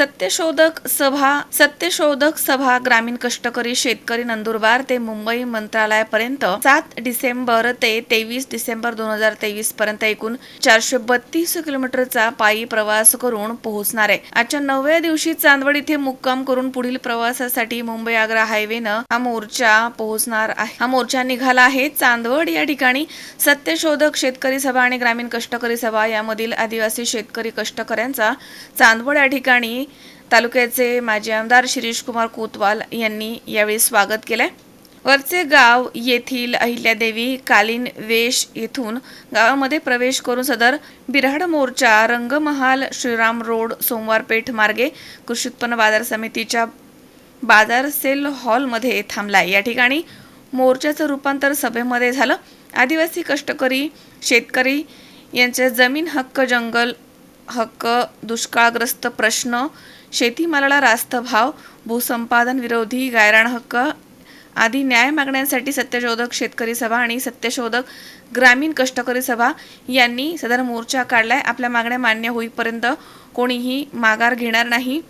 सत्यशोधक सभा सत्यशोधक सभा ग्रामीण कष्टकरी शेतकरी नंदुरबार ते मुंबई मंत्रालयापर्यंत सात डिसेंबर ते तेवीस डिसेंबर दोन हजार तेवीस पर्यंत एकूण चारशे बत्तीस किलोमीटरचा पायी प्रवास करून पोहोचणार. आहे आजच्या नवव्या दिवशी चांदवड इथे मुक्काम करून पुढील प्रवासासाठी मुंबई आग्रा हायवेनं हा मोर्चा पोहोचणार आहे. हा मोर्चा निघाला आहे चांदवड या ठिकाणी. सत्यशोधक शेतकरी सभा आणि ग्रामीण कष्टकरी सभा यामधील आदिवासी शेतकरी कष्टकऱ्यांचा चांदवड या ठिकाणी तालुक्याचे माजी आमदार शिरीषकुमार कोतवाल यांनी यावेळी स्वागत केलंय. वरचे गाव येथील अहिल्यादेवी कालीन वेश येथून गावामध्ये प्रवेश करून सदर बिराड मोर्चा रंगमहाल श्रीराम रोड सोमवारपेठ मार्गे कृषी उत्पन्न बाजार समितीच्या बाजार सेल हॉलमध्ये थांबलाय. या ठिकाणी मोर्चाचं रूपांतर सभेमध्ये झालं. आदिवासी कष्टकरी शेतकरी यांचे जमीन हक्क जंगल हक्क दुष्काळग्रस्त प्रश्न शेतीमालाला रास्त भाव भूसंपादन विरोधी गायराण हक्क आदी न्याय मागण्यांसाठी सत्यशोधक शेतकरी सभा आणि सत्यशोधक ग्रामीण कष्टकरी सभा यांनी सदर मोर्चा काढलाय. आपल्या मागण्या मान्य होईपर्यंत कोणीही माघार घेणार नाही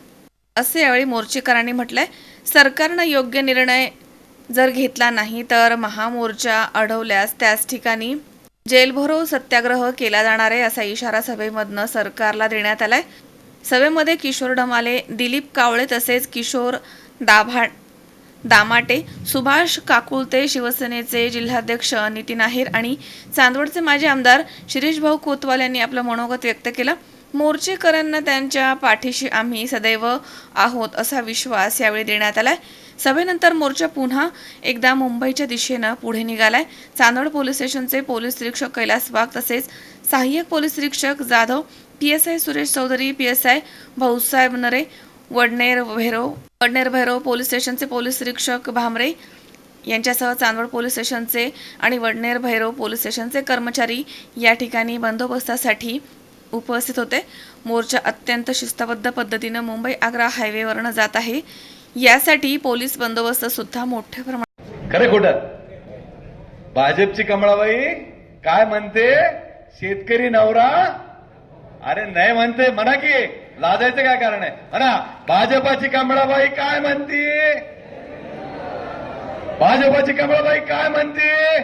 असे यावेळी मोर्चेकरांनी म्हटलंय. सरकारनं योग्य निर्णय जर घेतला नाही तर महामोर्चा अडवल्यास त्याच ठिकाणी जेलभरो सत्याग्रह केला जाणार आहे असा इशारा सभेमधनं सरकारला देण्यात आलाय. सभेमध्ये किशोर ढमाले दिलीप कावळे तसेच किशोर दाभा दामाटे सुभाष काकुळते शिवसेनेचे जिल्हाध्यक्ष नितीन आहेर आणि चांदवडचे माजी आमदार शिरीष भाऊ कोतवाल यांनी आपलं मनोगत व्यक्त केलं. मोर्चेकरांना त्यांच्या पाठीशी आम्ही सदैव आहोत असा विश्वास यावेळी देण्यात आलाय. सभेनंतर मोर्चा पुन्हा एकदा मुंबईच्या दिशेनं पुढे निघालाय. चांदवड पोलीस स्टेशनचे पोलीस निरीक्षक कैलास वाघ तसेच सहाय्यक पोलीस निरीक्षक Jadhav P S I Suresh Chaudhari P S I Bhausaheb Nare Vadner Bhairav Vadner Bhairav police स्टेशनचे पोलीस निरीक्षक भामरे यांच्यासह चांदवड पोलीस स्टेशनचे आणि वडनेर भैरव पोलीस स्टेशनचे कर्मचारी या ठिकाणी बंदोबस्तासाठी उपस्थित होते. मोर्चा अत्यंत शिस्तबद्ध पद्धतीनं मुंबई आग्रा हायवेवरनं जात आहे. यासाठी पोलीस बंदोबस्त सुद्धा मोठ्या प्रमाणात खरं खोट. भाजपची कमळाबाई काय म्हणते? शेतकरी नवरा? अरे नाही म्हणते म्हणा की लाजायचं काय कारण आहे? म्हणा भाजपाची कमळाबाई काय म्हणते? भाजपाची कमळाबाई काय म्हणते?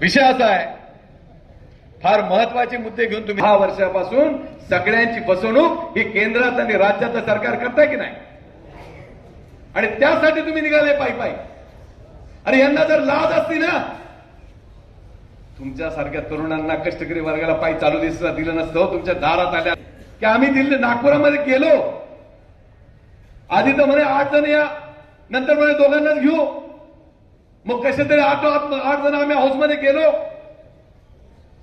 विषय असा आहे फार महत्त्वाचे मुद्दे घेऊन तुम्ही दहा वर्षापासून सगळ्यांची फसवणूक ही केंद्रात आणि राज्याचं सरकार करताय की नाही? आणि त्यासाठी तुम्ही निघाले पायी पायी. आणि यांना जर लाज असती ना तुमच्यासारख्या तरुणांना कष्टकरी वर्गाला पायी चालू दिसत दिलं नसतं हो, तुमच्या दारात आल्या. की आम्ही दिल्ली नागपुरामध्ये गेलो. आधी तर म्हणे आठ जण या नंतर म्हणे दोघांनाच घेऊ. मग कसे तरी आठ आठ जण आम्ही हाऊसमध्ये गेलो.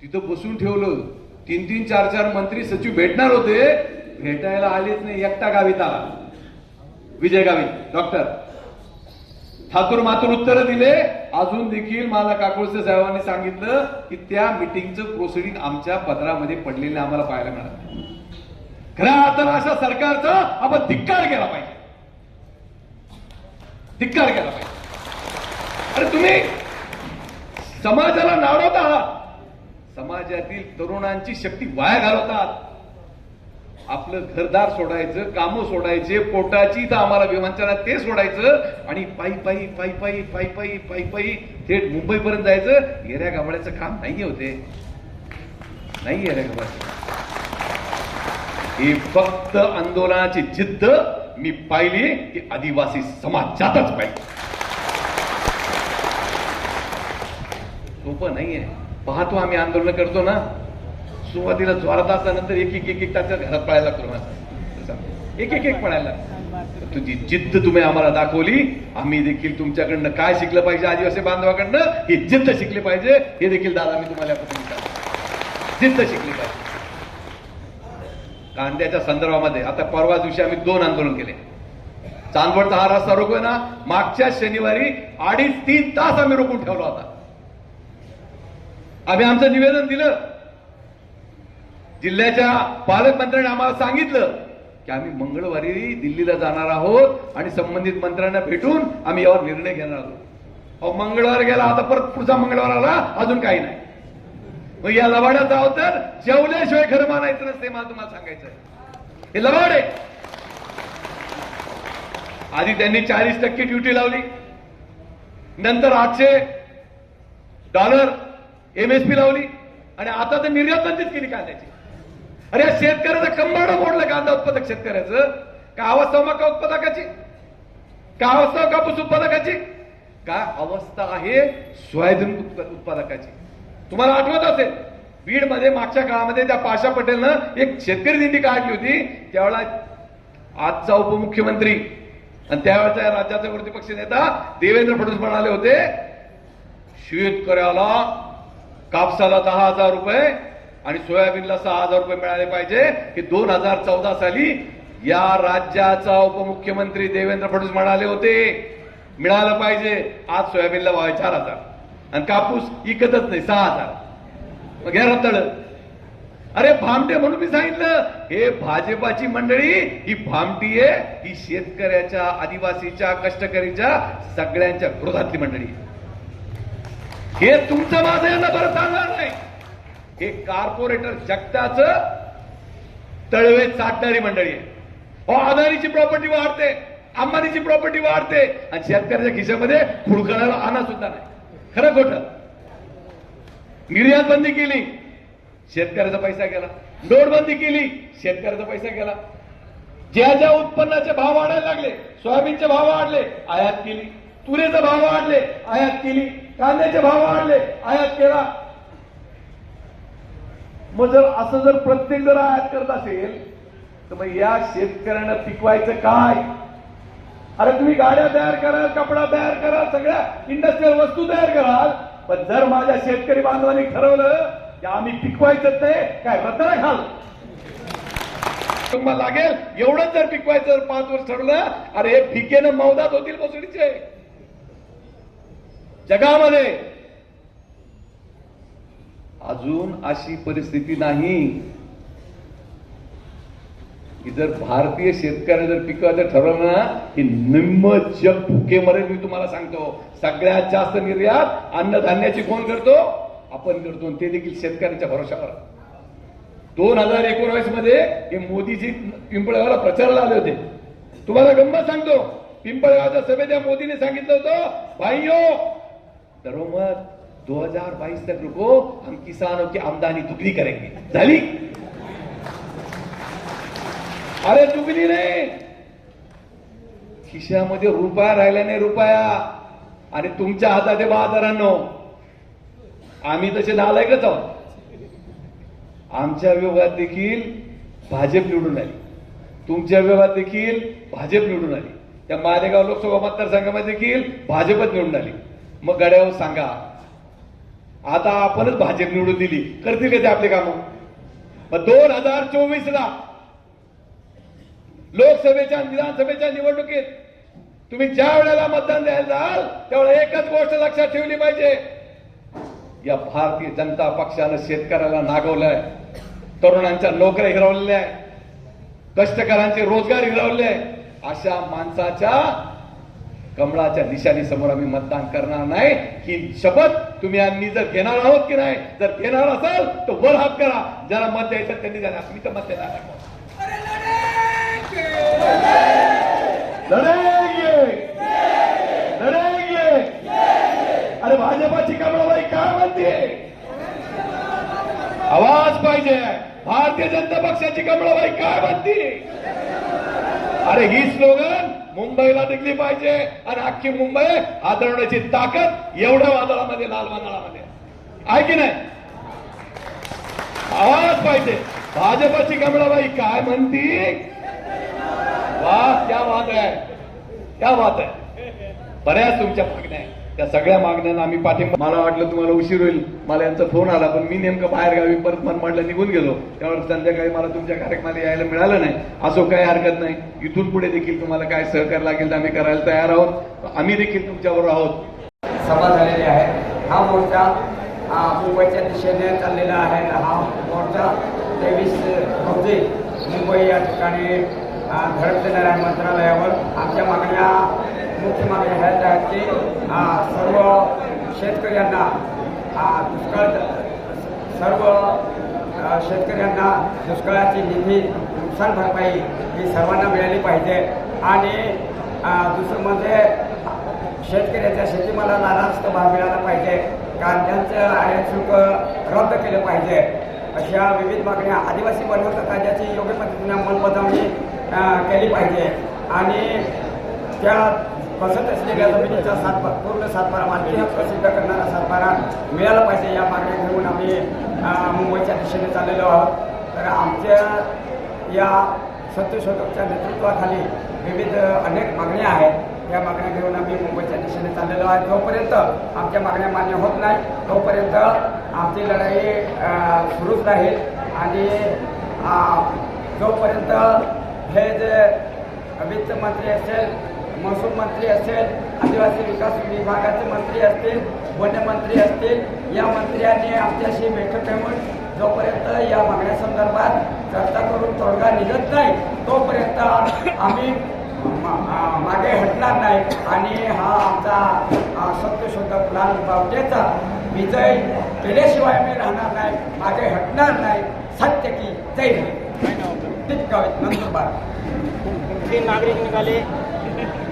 तिथं बसून ठेवलं. तीन तीन चार चार मंत्री सचिव भेटणार होते. भेटायला आलेच नाही एकटा गावीत आला. विजय गावी डॉक्टर. ठाकूर मातूर उत्तर दिले. अजून देखील मला काकोळसे साहेबांनी सांगितलं की त्या मिटिंगचं प्रोसिडिंग आमच्या पत्रामध्ये पडलेलं आम्हाला पाहायला मिळालं खऱ्या अर्थानं अशा सरकारचा आपण धिक्कार केला पाहिजे. धिक्कार केला पाहिजे. अरे तुम्ही समाजाला नाडवता आहात समाजातील तरुणांची शक्ती वाया घालवतात. आपलं घरदार सोडायचं कामं सोडायचे पोटाची तर आम्हाला विमानचारात ते सोडायचं आणि पायी पायी पायी पायी पायी पायी पायी पायी थेट मुंबईपर्यंत जायचं. येऱ्या गाबड्याचं काम नाही होते. नाही येऱ्या गाबड्याचं ही फक्त आंदोलनाची जिद्द मी पाहिली की आदिवासी समाजातच पाहिजे सोपं नाहीये. पाहतो आम्ही आंदोलन करतो ना. सुरुवातीला जोरात असल्यानंतर एक एक एक एक तास घरात पळायला लागतो एक एक एक पळायला तुझी जिद्द तुम्ही आम्हाला दाखवली. आम्ही देखील तुमच्याकडनं काय शिकलं पाहिजे आदिवासी बांधवाकडनं? ही जिद्द शिकली पाहिजे. हे देखील दादा मी तुम्हाला जिद्द शिकली पाहिजे. कांद्याच्या संदर्भामध्ये आता परवा दिवशी आम्ही दोन आंदोलन केले. चांदवडचा हा रस्ता रोखोय ना. मागच्या शनिवारी अडीच तीन तास आम्ही रोखून ठेवला होता. आम्ही आमचं निवेदन दिलं. जिल्ह्याच्या पालकमंत्र्यांनी आम्हाला सांगितलं की आम्ही मंगळवारी दिल्लीला जाणार आहोत आणि संबंधित मंत्र्यांना भेटून आम्ही यावर निर्णय घेणार आहोत. अहो मंगळवार गेला आता परत पुढचा मंगळवार आला अजून काही नाही. मग या लवाड्याचा अवतार जेवल्याशिवाय खरं मानायचं नसते मला तुम्हाला सांगायचं आहे. हे लवाड! आहे आधी त्यांनी चाळीस टक्के ड्युटी लावली. नंतर आठशे डॉलर एमएसपी लावली. आणि आता तर निर्यात बंदीच केली कांद्याची. अरे या शेतकऱ्याचं कंबाडं मोडलं कांदा उत्पादक शेतकऱ्याचं. का अवस्था मका उत्पादकाची? का अवस्था कापूस उत्पादकाची? काय अवस्था आहे सोयाबीन उत्पादकाची? तुम्हाला आठवत असेल बीडमध्ये मागच्या काळामध्ये त्या पाशा पटेलनं एक शेतकरी दिंडी काढली होती. त्यावेळेला आजचा उपमुख्यमंत्री आणि त्यावेळेचा राज्याचा विरोधी पक्ष नेता देवेंद्र फडणवीस म्हणाले होते शेतकऱ्याला कापसाला दहा हजार रुपये आणि सोयाबीनला सहा हजार रुपये मिळाले पाहिजे हे दोन हजार चौदा साली या राज्याचा उपमुख्यमंत्री देवेंद्र फडणवीस म्हणाले होते. मिळालं पाहिजे. आज सोयाबीनला व्हावे चार हजार. आणि कापूस इकतच नाही सहा हजार. मग घ्या रताळ. अरे भामटे म्हणून मी सांगितलं. हे भाजपाची मंडळी ही भामटी आहे ही शेतकऱ्याच्या आदिवासीच्या कष्टकरीच्या सगळ्यांच्या विरोधातली मंडळी. आहे. हे तुमचं माझं यांना बरं चालणार नाही. हे कार्पोरेटर जगताचं तळवे चाटणारी मंडळी आहे. हो अदानीची प्रॉपर्टी वाढते अंबानीची प्रॉपर्टी वाढते आणि शेतकऱ्याच्या खिशामध्ये खुडकणाला आणा सुद्धा नाही. खरं खोट. निर्यात बंदी केली शेतकऱ्याचा पैसा गेला. नोटबंदी केली शेतकऱ्याचा पैसा गेला. ज्या ज्या उत्पन्नाचे भाव वाढायला लागले सोयाबीनचे भाव वाढले आयात केली. तुरीचे भाव वाढले आयात केली. कांद्याचे भाव वाढले आयात केला. मग जर असं जर प्रत्येक जर आयात करत असेल तर मग या शेतकऱ्यांना पिकवायचं काय? अरे तुम्ही गाड्या तयार कराल कपडा तयार कराल सगळ्या इंडस्ट्रीयल वस्तू तयार कराल पण जर माझ्या शेतकरी बांधवांनी ठरवलं की आम्ही पिकवायचं ते काय रत्न खाल तुम्हाला लागेल एवढंच जर पिकवायचं पाच वर्ष ठरवलं अरे हे फिकेनं मौदात होतील बसडीचे. जगामध्ये. अजून अशी परिस्थिती नाही की जर भारतीय शेतकऱ्या जर पिकाचं ठरवलं ना की निम्म जग भुके मरेल मी तुम्हाला सांगतो. सगळ्यात जास्त निर्यात अन्नधान्याची कोण करतो? आपण करतो. ते देखील शेतकऱ्यांच्या भरोशावर दोन हजार एकोणावीसमध्ये हे मोदीजी पिंपळगावला प्रचाराला आले होते. तुम्हाला गंमत सांगतो. पिंपळगावच्या सभेत या मोदीने सांगितलं होतं भाईयो दरोमत 2022 तक रुको हम किसानों की आमदनी दुगनी करेंगे। झाली अरे दुगनी नाही। खिशामध्ये रुपया राहिला नाही रुपया। आणि तुमच्या हातात आहे बाजारांनो आम्ही तसे नालायकच आहोत आमच्या विभागात देखील भाजप निवडून आली. तुमच्या विभागात देखील भाजप निवडून आली. त्या मालेगाव लोकसभा मतदारसंघामध्ये देखील भाजपच निवडून आली. मग गड्यावर सांगा. आता आपणच भाजप निवडून दिली. करतील का ते आपले काम? मग दोन हजार चोवीस ला लोकसभेच्या विधानसभेच्या निवडणुकीत तुम्ही ज्या वेळेला मतदान द्यायला जाल त्यावेळेला एकच गोष्ट लक्षात ठेवली पाहिजे. या भारतीय जनता पक्षानं शेतकऱ्याला नागवलंय. तरुणांच्या नोकऱ्या हिरावलेल्या आहे कष्टकऱ्यांचे रोजगार हिरावले आहे. अशा माणसाच्या कमळाच्या दिशाने समोर आम्ही मतदान करणार नाही. ही शपथ तुम्ही आम्ही जर घेणार आहोत की नाही जर घेणार असाल तर वर हात करा. ज्याला मत द्यायचं त्यांनी द्या मी तर मत देणार अरे भाजपाची कमळाबाई काय म्हणते? आवाज पाहिजे. भारतीय जनता पक्षाची कमळाबाई काय म्हणते? अरे ही स्लोगन मुंबईला निघली पाहिजे आणि अख्खी मुंबई आदरण्याची ताकद एवढ्या वादळामध्ये लाल वादळामध्ये. आहे की नाही? आवाज पाहिजे. भाजपाची कमळाबाई काय म्हणती? वा क्या वाद आहे. क्या बात आहे. बऱ्याच तुमच्या मागण्या त्या सगळ्या मागण्यांना आम्ही पाठिंबा मला वाटलं तुम्हाला उशीर होईल. मला यांचा फोन आला पण मी नेमकं बाहेर गावी परत मनमाडला निघून गेलो. त्यावर संध्याकाळी मला तुमच्या कार्यक्रमाला यायला मिळालं नाही. असो काही हरकत नाही. इथून पुढे देखील तुम्हाला काय सहकार्य लागेल तर आम्ही करायला तयार आहोत. आम्ही देखील तुमच्याबरोबर आहोत. सभा झालेली आहे. हा मोर्चा हा मुंबईच्या दिशेने चाललेला आहे. हा मोर्चा तेवीस रोजी मुंबई या ठिकाणी आ, धडक मंत्रालयावर आमच्या मागण्या मुख्य मागण्या ह्याच की सर्व शेतकऱ्यांना आ, दुष्काळ सर्व शेतकऱ्यांना दुष्काळाची निधी नुकसान भरपाई ही सर्वांना मिळाली पाहिजे. आणि दुसरं म्हणजे शेतकऱ्याच्या शेतीमालाला रास्त भाव मिळाला पाहिजे. कांद्याचं आयात शुल्क रद्द केलं पाहिजे. अशा विविध मागण्या आदिवासी बनवत कायद्याची योग्य पद्धतीने अंमलबजावणी केली पाहिजे. आणि त्या बसत असलेल्या जमिनीचा सातबा पूर्ण सातबारा मालकी प्रसिद्ध करणारा सातबारा मिळाला पाहिजे या मागण्या घेऊन आम्ही मुंबईच्या दिशेने चाललेलो आहोत. तर आमच्या या सत्यशोधकच्या नेतृत्वाखाली विविध अनेक मागण्या आहेत. या मागण्या घेऊन आम्ही मुंबईच्या दिशेने चाललेलो आहे जोपर्यंत आमच्या मागण्या मान्य होत नाही तोपर्यंत आमची लढाई सुरूच राहील. आणि जोपर्यंत हे जे वित्तमंत्री असेल महसूल मंत्री असेल आदिवासी विकास विभागाचे मंत्री असतील वनमंत्री असतील या मंत्र्यांनी आमच्याशी बैठक ठेवून जोपर्यंत या मागण्यासंदर्भात चर्चा करून तोडगा निघत नाही तोपर्यंत आम्ही मागे हटणार नाही. आणि हा आमचा आ, सत्यशोधक लाल बावटेचा विजय केल्याशिवाय मी राहणार नाही मागे हटणार नाही. सत्य की जय हिंद. नंदुरबार नागरिक निघाले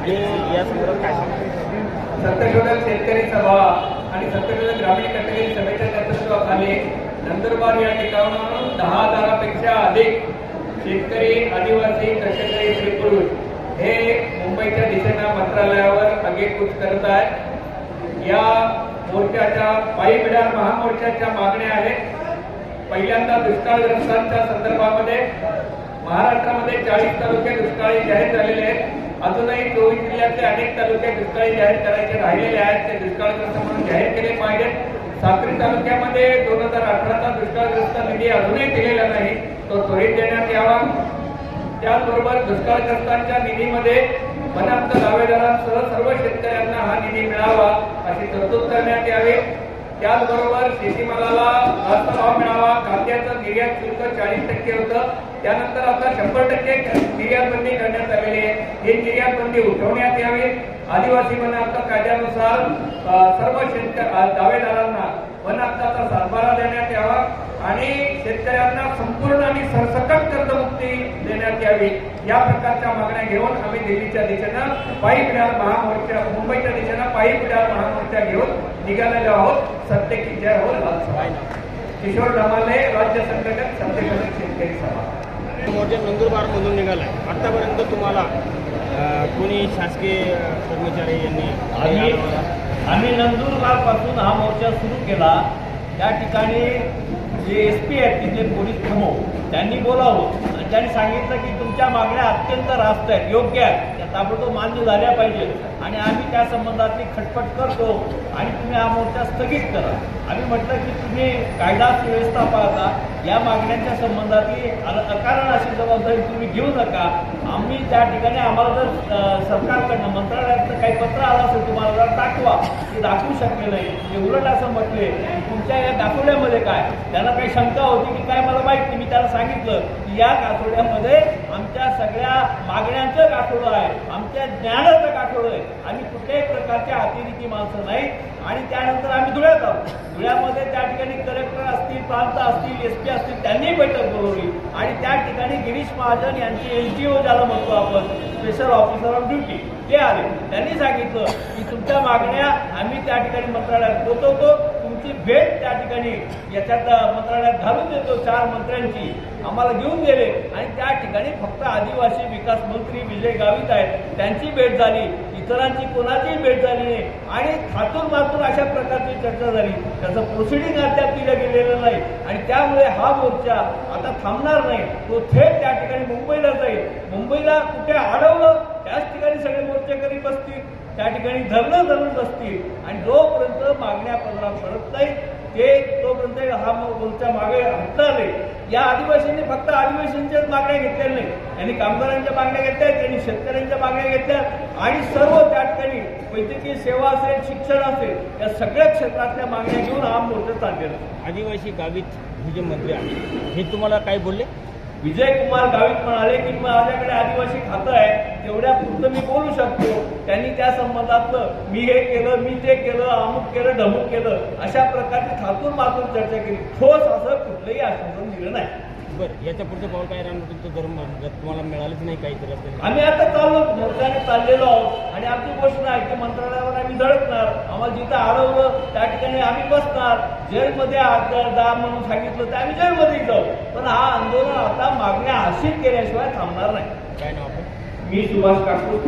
आणि या संदर्भात काय सांगतो शेतकरी सभा आणि सत्यशोधक ग्रामीण कटकरी सभेच्या नेतृत्वाखाली नंदुरबार या ठिकाणाहून दहा हजारापेक्षा अधिक शेतकरी आदिवासी कष्टकरी स्त्री पुरुष हे मुंबईच्या दिशेनं मंत्रालयावर आगेकूच करत आहेत. या मोर्चाच्या पायी महामोर्चाच्या मागण्या आहेत. पहिल्यांदा दुष्काळग्रस्तांच्या संदर्भामध्ये महाराष्ट्रामध्ये चाळीस तालुके दुष्काळी जाहीर झालेले आहेत. अजूनही चोवीस जिल्ह्यातले अनेक तालुके दुष्काळी जाहीर करायचे राहिलेले आहेत. ते दुष्काळग्रस्त म्हणून जाहीर केले पाहिजेत. साक्री तालुक्यामध्ये दोन हजार अठराचा दुष्काळग्रस्त निधी अजूनही दिलेला नाही. तो त्वरित देण्यात यावा. त्याचबरोबर दुष्काळग्रस्तांच्या निधीमध्ये वनांत दावेदारांसह सर्व शेतकऱ्यांना हा निधी मिळावा अशी तरतूद करण्यात यावी. त्याचबरोबर शेतीमालाला जास्त भाव मिळावा. कांद्याचं निर्यात शुल्क चाळीस टक्के होतं. त्यानंतर आता शंभर टक्के निर्यातबंदी करण्यात आलेली आहे. ही निर्यातबंदी उठवण्यात यावी. आदिवासी वन हक्क कायद्यानुसार सर्व शेतकरी दावेदारांना वन हक्काचा सातबारा देण्यात यावा आणि शेतकऱ्यांना संपूर्ण आणि सरसकट कर्जमुक्ती देण्यात यावी. या प्रकारच्या मागण्या घेऊन आम्ही दिल्लीच्या दिशेनं पायी पिढार महामोर्चा मुंबईच्या दिशेनं पायी पिढार महामोर्चा घेऊन निघालेलो आहोत. सत्य की जय हो लाल सभा. किशोर डमाले राज्य संघटक सत्यशोधक शेतकरी हो, सभा. मोर्चा नंदुरबारमधून निघाला आहे आतापर्यंत तुम्हाला कोणी शासकीय कर्मचारी यांनी आम्ही आम्ही नंदुरबारपासून हा मोर्चा सुरू केला. त्या ठिकाणी जे एस पी आहेत तिथले पोलीस प्रमुख त्यांनी बोलावं आणि त्यांनी सांगितलं की तुमच्या मागण्या अत्यंत रास्त आहेत योग्य आहेत. त्या ताबडतोब मान्य झाल्या पाहिजेत. आणि आम्ही त्या संबंधातली खटपट करतो आणि तुम्ही हा मोर्चा स्थगित करा. आम्ही म्हटलं की तुम्ही कायदा सुव्यवस्था पाहता या मागण्यांच्या संबंधातली अकारण अशी जबाबदारी तुम्ही घेऊ नका. आम्ही त्या ठिकाणी आम्हाला जर सरकारकडनं मंत्रालयातनं काही पत्र आलं असेल तुम्हाला जर दाखवा. ते दाखवू शकले नाही. ते उलट असं म्हटले की तुमच्या या गाठोड्यामध्ये काय? त्यांना काही शंका होती की काय मला माहीत नाही. मी त्याला सांगितलं की या कातोड्यामध्ये आमच्या सगळ्या मागण्यांचं गाठोडं आहे. आमच्या ज्ञानाचं गाठोडं आहे. आम्ही कुठल्याही प्रकारच्या अतिरेकी माणसं नाही. आणि त्यानंतर आम्ही धुळ्यात आहोत. धुळ्यामध्ये त्या ठिकाणी कलेक्टर असतील प्रांत असतील एस पी असतील त्यांनी बैठक बोलवली. आणि त्या ठिकाणी गिरीश महाजन यांची एन जी ओ ज्याला म्हणतो आपण स्पेशल ऑफिसर ऑफ ड्युटी ते आले. त्यांनी सांगितलं की तुमच्या मागण्या आम्ही त्या ठिकाणी मंत्रालयात पोचवतो. तुमची भेट त्या ठिकाणी याच्यात मंत्रालयात घालून देतो. चार मंत्र्यांची. आम्हाला घेऊन गेले. आणि त्या ठिकाणी फक्त आदिवासी विकास मंत्री विजय गावित आहेत. त्यांची भेट झाली. इतरांची कोणाचीही भेट झाली नाही. आणि थातून मातून अशा प्रकारची चर्चा झाली. त्याचं प्रोसिडिंग अद्याप दिलं गेलेलं नाही. आणि त्यामुळे हा मोर्चा आता थांबणार नाही. तो थेट त्या ठिकाणी मुंबईला जाईल. मुंबईला कुठे अडवलं त्याच ठिकाणी सगळे मोर्चेकरी बसतील त्या ठिकाणी धरणं धरून बसतील आणि जोपर्यंत मागण्या पडला पडत नाही ते तोपर्यंत हा मो- मोर्चा मागे हटणार नाही. या आदिवासींनी फक्त आदिवासींच्याच मागण्या घेतलेल्या नाही त्यांनी कामगारांच्या मागण्या घेतल्या त्यांनी शेतकऱ्यांच्या मागण्या घेतल्या आणि सर्व त्या ठिकाणी वैद्यकीय सेवा असेल शिक्षण असेल या सगळ्या क्षेत्रातल्या मागण्या घेऊन हा मोर्चा चाललेला आदिवासी गावीत हे जे मंत्री आहे हे तुम्हाला काय बोलले? विजय कुमार गावित म्हणाले की माझ्याकडे आदिवासी खातं आहे तेवढ्या पुरतं मी बोलू शकतो. त्यांनी त्या संबंधातलं मी हे केलं मी ते केलं अमुक केलं ढमुक केलं अशा प्रकारची थातून मातून चर्चा केली. ठोस असं कुठलंही आश्वासन दिलं नाही. बरं याच्या पुढचं पाऊल काय राहणार? तुमचं जर म- जर तुम्हाला मिळालंच नाही काही तर असं- आम्ही आता चाललो मोर्चाने चाललेलो आहोत. आणि आमची घोषणा आहे की मंत्रालयावर आम्ही धडकणार. आम्हाला जिथं अडवलं त्या ठिकाणी आम्ही बसणार. जेलमध्ये आत जा म्हणून सांगितलं तर आम्ही जेलमध्ये जाऊ. पण हा आंदोलन आता मागण्या हासिल केल्याशिवाय थांबणार नाही. काय नाव आपण मी सुभाष काकूर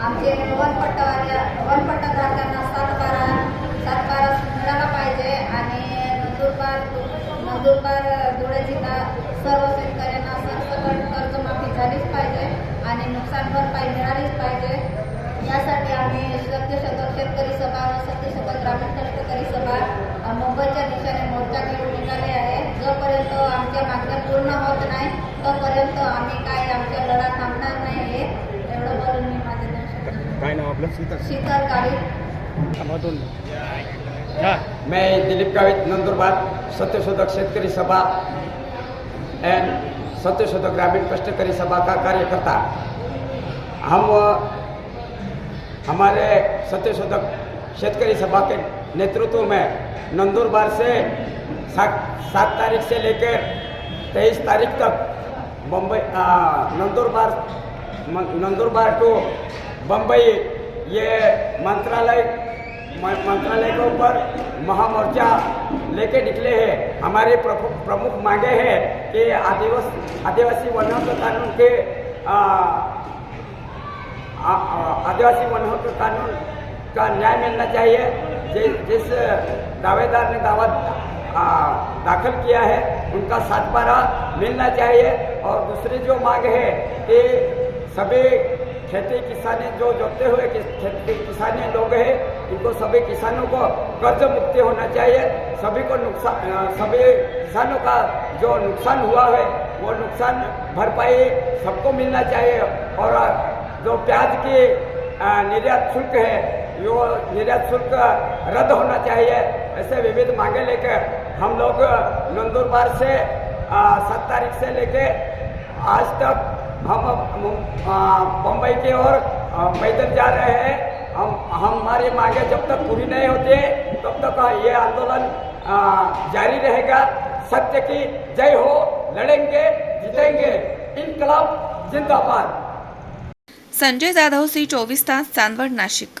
आमचे वनपट्टावाल्या वनपट्टाधारकांना सात बारा सात नंदुरबार धुळे जिल्हा सर्व शेतकऱ्यांना सरसकट कर्जमाफी झालीच पाहिजे आणि नुकसान भरपाई मिळालीच पाहिजे. यासाठी आम्ही सत्यशतक शेतकरी सभा व सत्यशतक ग्रामीण कष्टकरी सभा मुंबईच्या दिशेने मोर्चा घेऊन निघाले आहे. जोपर्यंत आमच्या मागण्या पूर्ण होत नाही तोपर्यंत आम्ही काय आमच्या लढा थांबणार नाही एवढं बोलून मी माझे काय नाव आपलं? शीतल काळी. मधून हा मैं दिलीप गावित नंदुरबार, सत्यशोधक शेतकरी सभा एंड सत्यशोधक ग्रामीण कष्टकरी सभा का कार्यकर्ता। हम, हमारे सत्यशोधक शेतकरी सभा के नेतृत्व में नंदुरबार से सात तारीख से लेकर तेईस तारीख तक बम्बई नंदुरबार नंदुरबार टू बम्बई ये मंत्रालय मंत्रालय के ऊपर महामोर्चा लेके निकले हैं। हमारे प्रमुख प्रमुख मांगे हैं कि आदिवासी आदिवासी वनों कानून के आदिवासी वनों के कानून का न्याय मिलना चाहिए। जि- जिस दावेदार ने दावा आ, दाखिल किया है उनका सात बारह मिलना चाहिए। और दूसरी जो मांग है कि सभी खेती किसानी जो जोते हुए कि- खेती किसानी लोग हैं, इनको सभी किसानों को कर्ज मुक्ति होना चाहिए। सभी को नुकसान सभी किसानों का जो नुकसान हुआ है, वो नुकसान भरपाई सबको मिलना चाहिए। और जो प्याज की निर्यात शुल्क है, वो निर्यात शुल्क रद्द होना चाहिए। ऐसे विविध मांगे लेकर हम लोग नंदुरबार से सात तारीख से लेके आज तक हम बम्बई की ओर पैदल जा रहे हैं। हम हमारे मांगे जब तक पूरी नहीं होते तब तक ये आंदोलन जारी रहेगा। सत्य की जय हो लड़ेंगे जीतेंगे। इनकलाब जिंदाबाद। संजय जाधव सी चोवीस तास चांदवड नाशिक।